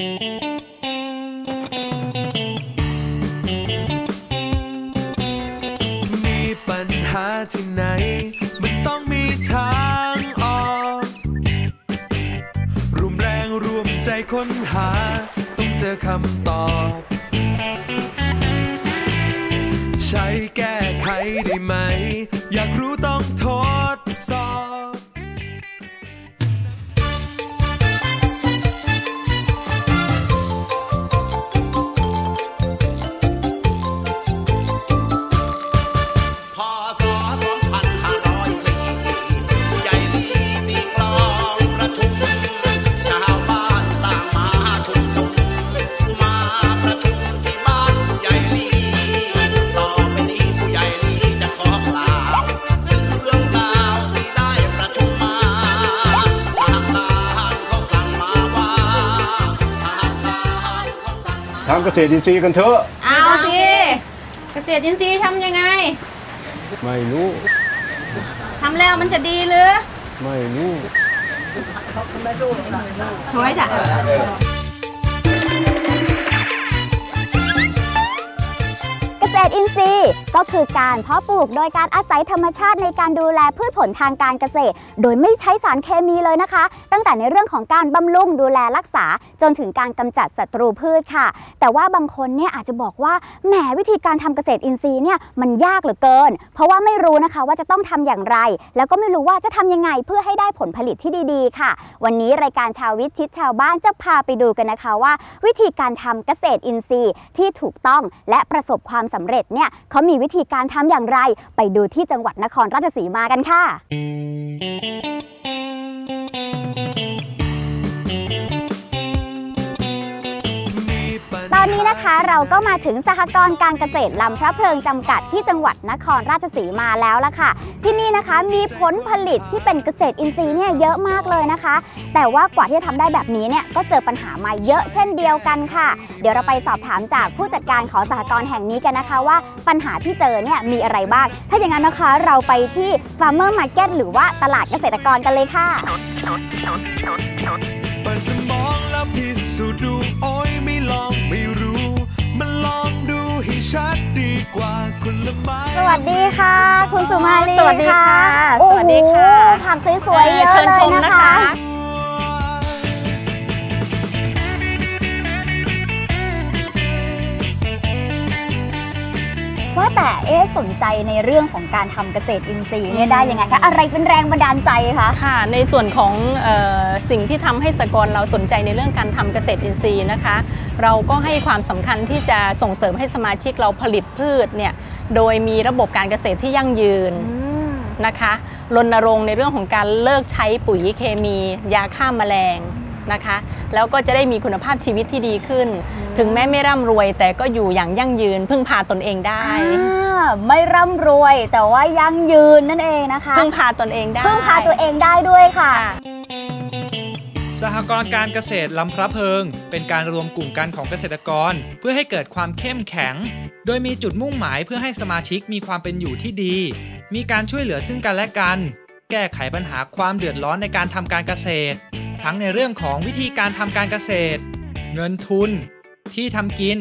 มีปัญหาที่ไหน มันต้องมีทางออกรวมแรงรวมใจค้นหา ต้องเจอคำตอบ ใช้แก้ไขได้ไหม อยากรู้ต้องทดำเกษตรอินทรีย์กันเถอะ เอาสิเกษตรอินทรีย์ทำยังไง ไม่รู้ทำแล้วมันจะดีหรือ ไม่รู้ถอยจ้ะเกษตรอินทรีย์ ก็คือการเพาะปลูกโดยการอาศัยธรรมชาติในการดูแลพืชผลทางการเกษตร โดยไม่ใช้สารเคมีเลยนะคะ ตั้งแต่ในเรื่องของการบำรุงดูแลรักษา จนถึงการกำจัดศัตรูพืชค่ะ แต่ว่าบางคนเนี่ยอาจจะบอกว่าแหมวิธีการทำเกษตรอินทรีย์เนี่ยมันยากเหลือเกิน เพราะว่าไม่รู้นะคะว่าจะต้องทำอย่างไร แล้วก็ไม่รู้ว่าจะทำยังไงเพื่อให้ได้ผลผลิตที่ดีๆ ค่ะ วันนี้รายการชาววิทย์ชิดชาวบ้านจะพาไปดูกันนะคะว่า วิธีการทำเกษตรอินทรีย์ที่ถูกต้องและประสบความสำเร็จเนี่ยเขามีวิธีการทำอย่างไร ไปดูที่จังหวัดนครราชสีมากันค่ะตอนนี้นะคะเราก็มาถึงสหกรณ์การเกษตรลำพระเพลิงจำกัดที่จังหวัดนครราชสีมาแล้วล่ะค่ะ ที่นี่นะคะมีผลผลิตที่เป็นเกษตรอินทรีย์เนี่ยเยอะมากเลยนะคะ แต่ว่ากว่าที่จะทำได้แบบนี้เนี่ยก็เจอปัญหามาเยอะเช่นเดียวกันค่ะ เดี๋ยวเราไปสอบถามจากผู้จัดการของสหกรณ์แห่งนี้กันนะคะว่าปัญหาที่เจอเนี่ยมีอะไรบ้าง ถ้าอย่างนั้นนะคะเราไปที่ Farmer Market หรือว่าตลาดเกษตรกรกันเลยค่ะเปิดสมองแล้วพิสูจน์ดูโอ้ยไม่ลองไม่รู้มันลองดูให้ชัดดีกว่าคนละไม้สวัสดีค่ะ คุณสุมาลีสวัสดีค่ะโอ้โหสวัสดีค่ะผักสวยๆเยอะเชิญเลชยมนะนะคะ ว่าแต่เอ๊ะสนใจในเรื่องของการทำเกษตรอินทรีย์เนี่ยได้ยังไงคะอะไรเป็นแรงบันดาลใจคะค่ะ ในส่วนของเออสิ่งที่ทำให้สกรเราสนใจในเรื่องการทำเกษตรอินทรีย์นะคะ เราก็ให้ความสำคัญที่จะส่งเสริมให้สมาชิกเราผลิตพืชเนี่ยโดยมีระบบการเกษตรที่ยั่งยืนนะคะรณรงค์ในเรื่องของการเลิกใช้ปุ๋ยเคมี ยาฆ่าแมลง นะคะ แล้วก็จะได้มีคุณภาพชีวิตที่ดีขึ้น ถึงแม้ไม่ร่ำรวย แต่ก็อยู่อย่างยั่งยืนพึ่งพาตนเองได้อ่าไม่ร่ำรวยแต่ว่ายั่งยืนนั่นเองนะคะพึ่งพาตนเองได้พึ่งพาตัวเองได้ด้วยค่ะค่ะสหกรณ์การเกษตรลำพระเพิง เป็นการรวมกลุ่มกันของเกษตรกร เพื่อให้เกิดความเข้มแข็ง โดยมีจุดมุ่งหมายเพื่อให้สมาชิกมีความเป็นอยู่ที่ดี มีการช่วยเหลือซึ่งกันและกัน แก้ไขปัญหาความเดือดร้อนในการทำการเกษตร ทั้งในเรื่องของวิธีการทำการเกษตร เงินทุน ที่ทำกิน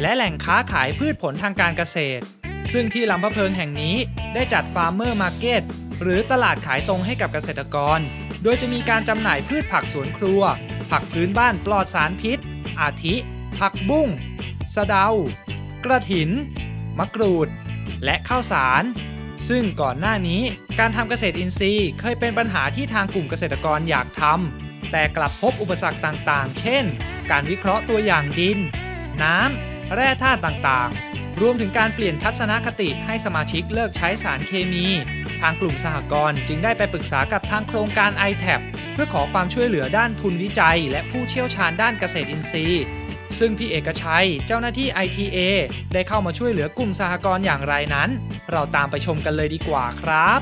และแหล่งค้าขายพืชผลทางการเกษตร ซึ่งที่ลำพะเพิงแห่งนี้ได้จัดฟาร์มเมอร์มาร์เก็ตหรือตลาดขายตรงให้กับเกษตรกร โดยจะมีการจำหน่ายพืชผักสวนครัว ผักพื้นบ้านปลอดสารพิษ อาทิ ผักบุ้ง สะเดา กระถิน มะกรูด และข้าวสาร ซึ่งก่อนหน้านี้การทำเกษตรอินทรีย์ เคยเป็นปัญหาที่ทางกลุ่มเกษตรกรอยากทำ แต่กลับพบอุปสรรคต่างๆ เช่น การวิเคราะห์ตัวอย่างดิน น้ำ แร่ธาตุต่างๆ รวมถึงการเปลี่ยนทัศนคติให้สมาชิกเลิกใช้สารเคมี ทางกลุ่มสหกรณ์จึงได้ไปปรึกษากับทางโครงการ i t a p เพื่อขอความช่วยเหลือด้านทุนวิจัย และผู้เชี่ยวชาญด้านเกษตรอินทรีย์ ซึ่งพี่เอกชัยเจ้าหน้าที่ ITA ได้เข้ามาช่วยเหลือกลุ่มสหกรณ์อย่างไรนั้น เราตามไปชมกันเลยดีกว่าครับ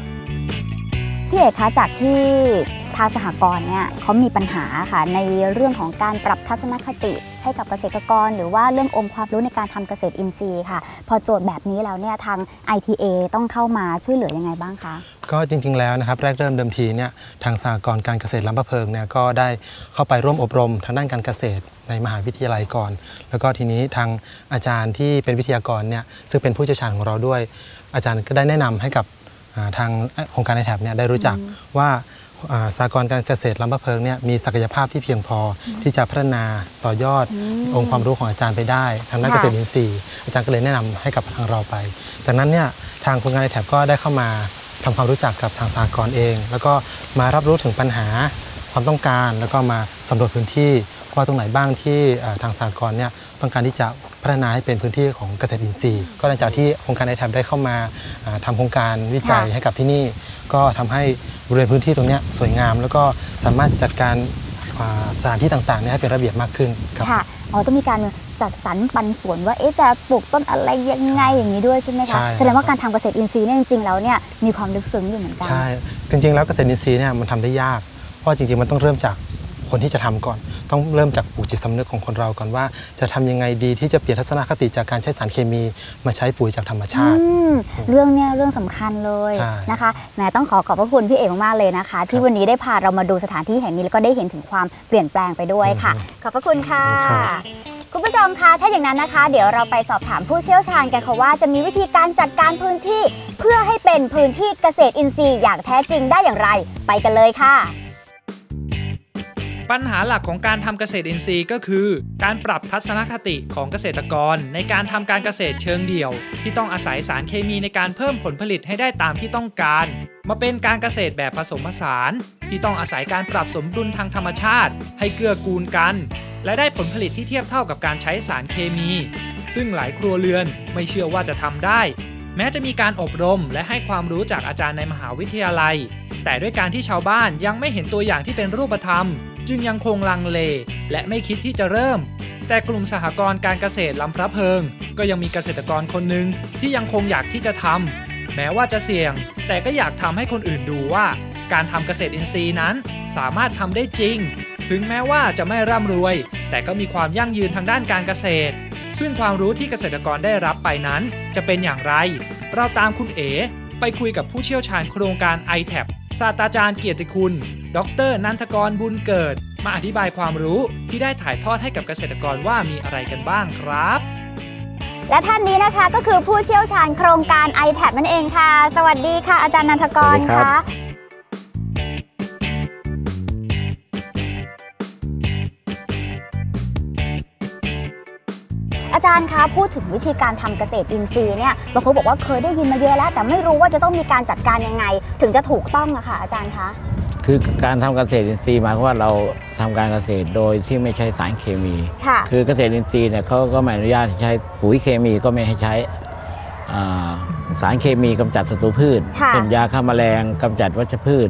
พี่เอกคะจากที่ ทางสหกรณ์เนี่ยเขามีปัญหาค่ะในเรื่องของการปรับทัศนคติให้กับเกษตรกร หรือว่าเรื่ององค์ความรู้ในการทำเกษตรอินทรีย์ค่ะ พอโจทย์แบบนี้แล้วเนี่ยทาง ITA ต้องเข้ามาช่วยเหลือยังไงบ้างคะก็จริง ๆ แล้วนะครับแรกเริ่มเดิมทีเนี่ยทางสหกรณ์การเกษตรลำพะเพิงเนี่ยก็ได้เข้าไปร่วมอบรมทางด้านการเกษตรในมหาวิทยาลัยก่อน แล้วก็ทีนี้ทางอาจารย์ที่เป็นวิทยากรเนี่ยซึ่งเป็นผู้เชี่ยวชาญของเราด้วย อาจารย์ก็ได้แนะนำให้กับอ่าทางโครงการในแถบเนี่ยได้รู้จักว่า อ่าสหกรณ์การเกษตรลำพะเพิงเนี่ยมีศักยภาพที่เพียงพอที่จะพัฒนาต่อยอดองค์ความรู้ของอาจารย์ไปได้ ทางด้านค่ะเกษตรอินทรีย์ อาจารย์ก็เลยแนะนำให้กับทางเราไป จากนั้นเนี่ยทางโครงการในแถบก็ได้เข้ามาทำความรู้จักกับทางสากลเอง แล้วก็มารับรู้ถึงปัญหาความต้องการ แล้วก็มาสำรวจพื้นที่ว่าตรงไหนบ้างที่เอ่อทางสากลเนี่ยต้องการที่จะพัฒนาให้เป็นพื้นที่ของเกษตรอินทรีย์ ก็หลังจากที่โครงการในแถบได้เข้ามาอ่าทำโครงการวิจัยค่ะให้กับที่นี่ก็ทำให้ บริเวณพื้นที่ตรงเนี้ยสวยงาม แล้วก็สามารถจัดการอ่าสถานที่ต่างๆเนี่ยให้เป็นระเบียบมากขึ้นครับค่ะอ๋อต้องมีการจัดสรรปันส่วนว่าเอ๊ะจะปลูกต้นอะไรยังไงอย่างนี้ด้วยใช่ไหมใช่คะครับแสดงว่าการทำเกษตรอินทรีย์เนี่ยจริงๆแล้วเนี่ยมีความลึกซึ้งอยู่เหมือนกันใช่จริงๆแล้วเกษตรอินทรีย์เนี่ยมันทำได้ยากเพราะจริงๆมันต้องเริ่มจาก คนที่จะทำก่อน ต้องเริ่มจากปลูกจิตสำนึกของคนเราก่อนว่า จะทำยังไงดีที่จะเปลี่ยนทัศนคติจากการใช้สารเคมี มาใช้ปุ๋ยจากธรรมชาติอืมเรื่องเนี้ยเรื่องสำคัญเลยใช่นะคะแหมต้องขอขอบพระคุณพี่เอกมากๆเลยนะคะ ที่วันนี้ได้พาเรามาดูสถานที่แห่งนี้แล้วก็ได้เห็นถึงความเปลี่ยนแปลงไปด้วยค่ะ ขอบพระคุณค่ะครับคุณผู้ชมคะถ้าอย่างนั้นนะคะ เดี๋ยวเราไปสอบถามผู้เชี่ยวชาญกันค่ะว่าจะมีวิธีการจัดการพื้นที่ เพื่อให้เป็นพื้นที่เกษตรอินทรีย์อย่างแท้จริงได้อย่างไร ไปกันเลยค่ะ ปัญหาหลักของการทำเกษตรอินทรีย์ก็คือ การปรับทัศนคติของเกษตรกร ในการทำการเกษตรเชิงเดี่ยว ที่ต้องอาศัยสารเคมีในการเพิ่มผลผลิตให้ได้ตามที่ต้องการ มาเป็นการเกษตรแบบผสมผสาน ที่ต้องอาศัยการปรับสมดุลทางธรรมชาติ ให้เกื้อกูลกัน และได้ผลผลิตที่เทียบเท่ากับการใช้สารเคมี ซึ่งหลายครัวเรือนไม่เชื่อว่าจะทำได้ แม้จะมีการอบรมและให้ความรู้จากอาจารย์ในมหาวิทยาลัย แต่ด้วยการที่ชาวบ้านยังไม่เห็นตัวอย่างที่เป็นรูปธรรม จึงยังคงลังเล และไม่คิดที่จะเริ่ม แต่กลุ่มสหกรณ์การเกษตรลำพระเพิง ก็ยังมีเกษตรกรคนหนึ่งที่ยังคงอยากที่จะทำแม้ว่าจะเสี่ยง แต่ก็อยากทำให้คนอื่นดูว่า การทำเกษตรอินทรีย์นั้นสามารถทำได้จริง ถึงแม้ว่าจะไม่ร่ำรวย แต่ก็มีความยั่งยืนทางด้านการเกษตร ซึ่งความรู้ที่เกษตรกรได้รับไปนั้น จะเป็นอย่างไร เราตามคุณเอ๋ไปคุยกับผู้เชี่ยวชาญโครงการ i t a p ศาสตราจารย์เกียรติคุณ ดรนันทกรบุญเกิด มาอธิบายความรู้ที่ได้ถ่ายทอดให้กับเกษตรกรว่ามีอะไรกันบ้างครับ และท่านนี้นะคะก็คือผู้เชี่ยวชาญโครงการ i t a b นั่นเองค่ะ สวัสดีค่ะ อาจารย์นันทกรสวัสดีครัคะบอาจารย์คะพูดถึงวิธีการทำเกษตรอินทรีย์เนี่ยบางคนบอกว่าเคยได้ยินมาเยอะแล้ว แต่ไม่รู้ว่าจะต้องมีการจัดการยังไง ถึงจะถูกต้องอะค่ะอาจารย์คะ คือการทำเกษตรอินทรีย์หมายความว่าเราทำการเกษตรโดยที่ไม่ใช้สารเคมีค่ะคือเกษตรอินทรีย์เนี่ยเขาก็ไม่อนุญาตให้ใช้ปุ๋ยเคมีก็ไม่ให้ใช้อ่าสารเคมีกำจัดศัตรูพืชค่ะเช่นยาฆ่าแมลงกำจัดวัชพืช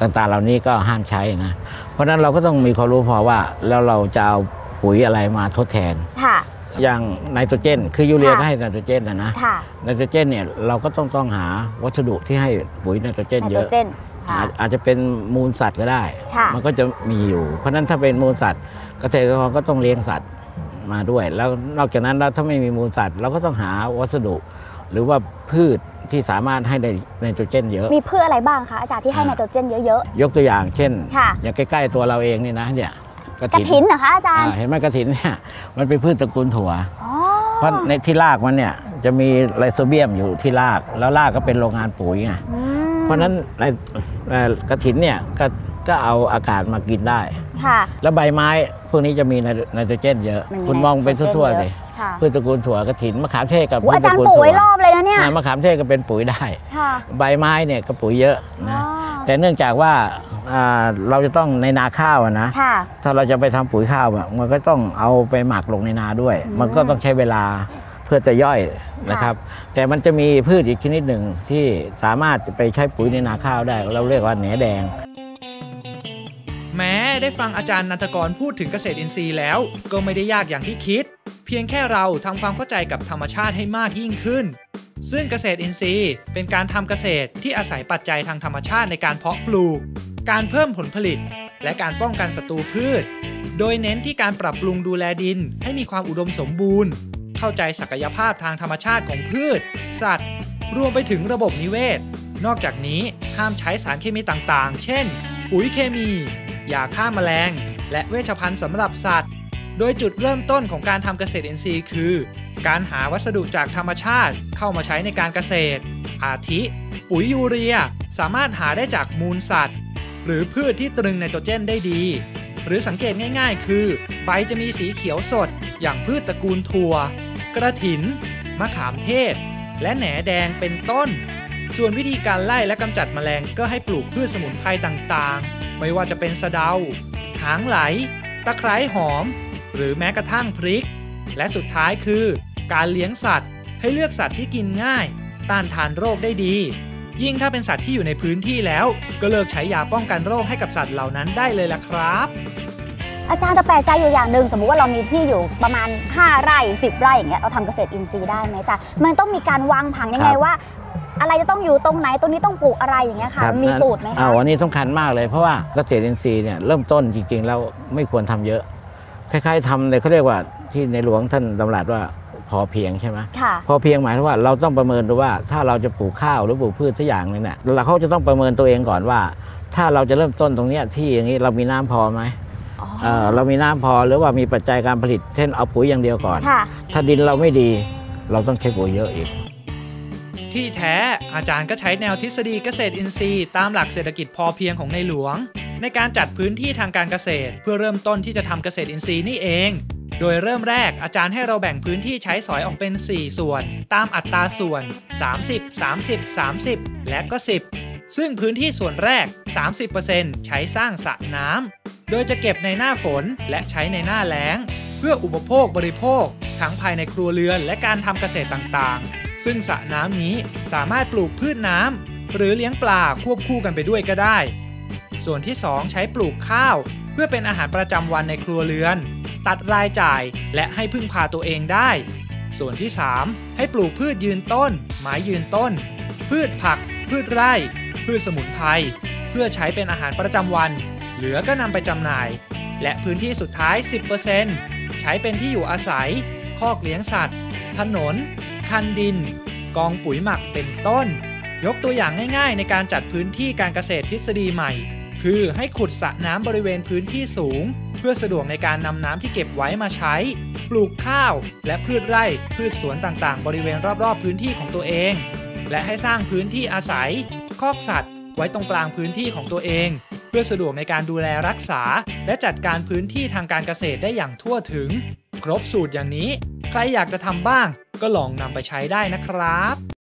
ต่างๆ เหล่านี้ก็ห้ามใช้นะ เพราะฉะนั้นเราก็ต้องมีความรู้พอว่าแล้วเราจะเอาปุ๋ยอะไรมาทดแทนค่ะ อย่างไนโตรเจน คือยูเรียค่ะก็ให้ไนโตรเจนนะนะค่ะไนโตรเจนเนี่ยเราก็ต้องต้องหาวัสดุที่ให้ปุ๋ยไนโตรเจน ไนเยโตรอะ เจนค่ะ อาจอาจจะเป็นมูลสัตว์ก็ได้ ค่ะ มันก็จะมีอยู่ เพราะฉะนั้นถ้าเป็นมูลสัตว์เกษตรกรก็ต้องเลี้ยงสัตว์มาด้วย แล้วนอกจากนั้นแล้วถ้าไม่มีมูลสัตว์ เราก็ต้องหาวัสดุ หรือว่าพืชที่สามารถให้ได้ไนโตรเจนเยอะ มีพืชอะไรบ้างคะอาจารย์ที่ให้ไนโตรเจนเยอะยกตัวอย่างเช่นค่ะ อย่างใกล้ ๆ ตัวเราเองนี่นะเนี่ย กระๆกระถินเหรอคะอาจารย์อ่าเห็นไหมกระถินเนี่ยมันเป็นพืชตระกูลถั่วอ๋อเพราะในที่รากมันเนี่ยจะมีไลโซเบียมอยู่ที่ราก แล้วรากก็เป็นโรงงานปุ๋ยไงอืมเพราะฉะนั้นในเอ่อกระถินเนี่ยก็ก็เอาอากาศมากินได้ค่ะแล้วใบไม้พวกนี้จะมีไนไนโตรเจนเยอะมันมีคุณมองไปทั่วๆไนโตรเจนเยอะเลยค่ะพืชตระกูลถั่วกระถินมะขามเทศกับโอ้พืชอาตจารระย์กูลปลูกถั่วไว้รอบเลยนะเนี่ยอ่ามะขามเทศก็เป็นปุ๋ยได้ค่ะใบไม้เนี่ยก็ปุ๋ยเยอะอ๋อนะแต่เนื่องจากว่าอ่า เราจะต้องในนาข้าวอะนะค่ะถ้าเราจะไปทำปุ๋ยข้าวอะมันก็ต้องเอาไปหมักลงในนาด้วยอืมมันก็ต้องใช้เวลาเพื่อจะย่อยนะครับ แต่มันจะมีพืชอีกชนิดหนึ่งที่สามารถไปใช้ปุ๋ยในนาข้าวได้ เราเรียกว่าแหนแดง แม้ได้ฟังอาจารย์นันทกรพูดถึงเกษตรอินทรีย์แล้ว ก็ไม่ได้ยากอย่างที่คิด เพียงแค่เราทำความเข้าใจกับธรรมชาติให้มากยิ่งขึ้นซึ่งเกษตรอินทรีย์เป็นการทำเกษตรที่อาศัยปัจจัยทางธรรมชาติในการเพาะปลูก การเพิ่มผลผลิต และการป้องกันศัตรูพืช โดยเน้นที่การปรับปรุงดูแลดินให้มีความอุดมสมบูรณ์ เข้าใจศักยภาพทางธรรมชาติของพืช สัตว์ รวมไปถึงระบบนิเวศ นอกจากนี้ห้ามใช้สารเคมีต่างๆ เช่น ปุ๋ยเคมี ยาฆ่าแมลง และเวชภัณฑ์สำหรับสัตว์ โดยจุดเริ่มต้นของการทำเกษตรอินทรีย์คือ การหาวัสดุจากธรรมชาติเข้ามาใช้ในการเกษตร อาทิ ปุ๋ยยูเรีย สามารถหาได้จากมูลสัตว์ หรือพืชที่ตรึงไนโตรเจนได้ดี หรือสังเกตง่ายๆ คือ ใบจะมีสีเขียวสด อย่างพืชตระกูลถั่ว กระถิน มะขามเทศ และแหนแดงเป็นต้น ส่วนวิธีการไล่และกำจัดแมลงก็ให้ปลูกพืชสมุนไพรต่างๆ ไม่ว่าจะเป็นสะเดา หางไหล ตะไคร้หอม หรือแม้กระทั่งพริก และสุดท้ายคือ การเลี้ยงสัตว์ ให้เลือกสัตว์ที่กินง่าย ต้านทานโรคได้ดี ยิ่งถ้าเป็นสัตว์ที่อยู่ในพื้นที่แล้ว ก็เลิกใช้ยาป้องกันโรคให้กับสัตว์เหล่านั้นได้เลยล่ะครับ อาจารย์จะแปลกใจอยู่อย่างหนึ่งสมมุติว่าเรามีที่อยู่ประมาณ 5 ไร่ 10 ไร่อย่างเงี้ยเราทำเกษตรอินทรีย์ได้ไหมจ๊ะมันต้องมีการวางผังยังไงครับว่า อะไรจะต้องอยู่ตรงไหนตรงนี้ต้องปลูกอะไรอย่างเงี้ยค่ะ รับมีสูตรไหมอ่าคะ วันนี้สำคัญมากเลยเพราะว่าเกษตรอินทรีย์เนี่ยเริ่มต้นจริงๆแล้วไม่ควรทำเยอะ คล้ายๆทำเลยเขาเรียกว่าที่ในหลวงท่านดำรัสว่า พอเพียงใช่ไหมค่ะ พอเพียงหมายถึงว่าเราต้องประเมินดูว่า ถ้าเราจะปลูกข้าวหรือปลูกพืชสักอย่างหนึงเนี่ยเราเขาจะต้องประเมินตัวเองก่อนว่า ถ้าเราจะเริ่มต้นตรงเนี้ยที่อย่างนี้เรามีน้ำพอไหมเอ่อเรามีน้ำพอหรือว่ามีปัจจัยการผลิตเช่นเอาปุ๋ยอย่างเดียวก่อนค่ะถ้าดินเราไม่ดี เราต้องใช้ปุ๋ยเยอะอีก ที่แท้อาจารย์ก็ใช้แนวทฤษฎีเกษตรอินทรีย์ตามหลักเศรษฐกิจพอเพียงของในหลวง ในการจัดพื้นที่ทางการเกษตร เพื่อเริ่มต้นที่จะทำเกษตรอินทรีย์นี่เอง โดยเริ่มแรกอาจารย์ให้เราแบ่งพื้นที่ใช้สอยออกเป็น 4 ส่วน ตามอัตราส่วน 30 30 30 และก็ 10 ซึ่งพื้นที่ส่วนแรก 30%ใช้สร้างสระน้ำโดยจะเก็บในหน้าฝนและใช้ในหน้าแล้ง เพื่ออุปโภคบริโภค ทั้งภายในครัวเรือนและการทำเกษตรต่างๆ ซึ่งสระน้ำนี้สามารถปลูกพืชน้ำหรือเลี้ยงปลาควบคู่กันไปด้วยก็ได้ ส่วนที่ 2 ใช้ปลูกข้าว พื่อเป็นอาหารประจำวันในครัวเรือน ตัดรายจ่ายและให้พึ่งพาตัวเองได้ ส่วนที่ 3 ให้ปลูกพืชยืนต้น ไม้ยืนต้น พืชผัก พืชไร่ พืชสมุนไพรเพื่อใช้เป็นอาหารประจำวัน เหลือก็นำไปจำหน่าย และพื้นที่สุดท้าย 10%ใช้เป็นที่อยู่อาศัย คอกเลี้ยงสัตว์ ถนน คันดิน กองปุ๋ยหมักเป็นต้น ยกตัวอย่างง่าย ๆ ในการจัดพื้นที่การเกษตรทฤษฎีใหม่ คือให้ขุดสระน้ำบริเวณพื้นที่สูง เพื่อสะดวกในการนำน้ำที่เก็บไว้มาใช้ ปลูกข้าว และพืชไร่พืชสวนต่างๆ บริเวณรอบๆ พื้นที่ของตัวเอง และให้สร้างพื้นที่อาศัย คอกสัตว์ ไว้ตรงกลางพื้นที่ของตัวเอง เพื่อสะดวกในการดูแลรักษา และจัดการพื้นที่ทางการเกษตรได้อย่างทั่วถึง ครบสูตรอย่างนี้ ใครอยากจะทำบ้าง ก็ลองนำไปใช้ได้นะครับ